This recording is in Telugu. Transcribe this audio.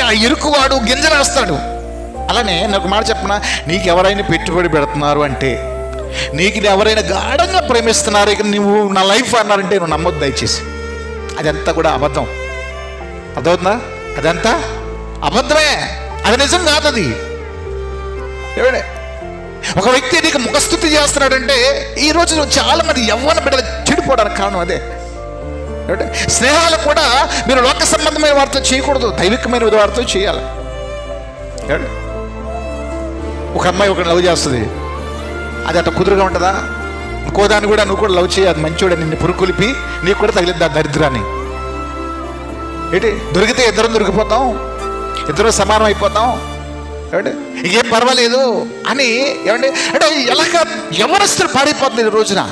ఆ ఇరుకువాడు గింజలేస్తాడు అలానే నాకు మాట చెప్పనా? నీకు ఎవరైనా పెట్టుబడి పెడుతున్నారు అంటే నీకు ఇది ఎవరైనా గాఢంగా ప్రేమిస్తున్నారు ఇక నువ్వు నా లైఫ్ అన్నారంటే నువ్వు నమ్మొద్దు దయచేసి. అదంతా కూడా అబద్ధం. అర్థమవుతుందా? అదంతా అబద్ధమే. అది నిజం కాదు అది. ఏమండి? ఒక వ్యక్తి నీకు ముఖస్థుతి చేస్తున్నాడంటే ఈ చాలా మంది యవ్వన బిడ్డలు చెడిపోవడానికి కారణం అదే. స్నేహాలు కూడా మీరు లోక సంబంధమైన వారితో చేయకూడదు దైవికమైన వారితో చేయాలి. ఒక అమ్మాయి ఒకటి లవ్ చేస్తుంది. అది అట్ట కుదురుగా ఉంటుందా? ఇంకో దాన్ని కూడా నువ్వు కూడా లవ్ చేయి అది మంచివాడు నిన్ను పురుకులిపి నీకు కూడా తగిలింది ఆ దరిద్రాన్ని. ఏంటి? దొరికితే ఇద్దరం దొరికిపోతాం ఇద్దరం సమానం అయిపోతాం. ఏమంటే ఇంకేం పర్వాలేదు అని ఏమంటే అంటే ఎలాగ ఎవరస్తులు పాడైపోతుంది ఈ రోజున.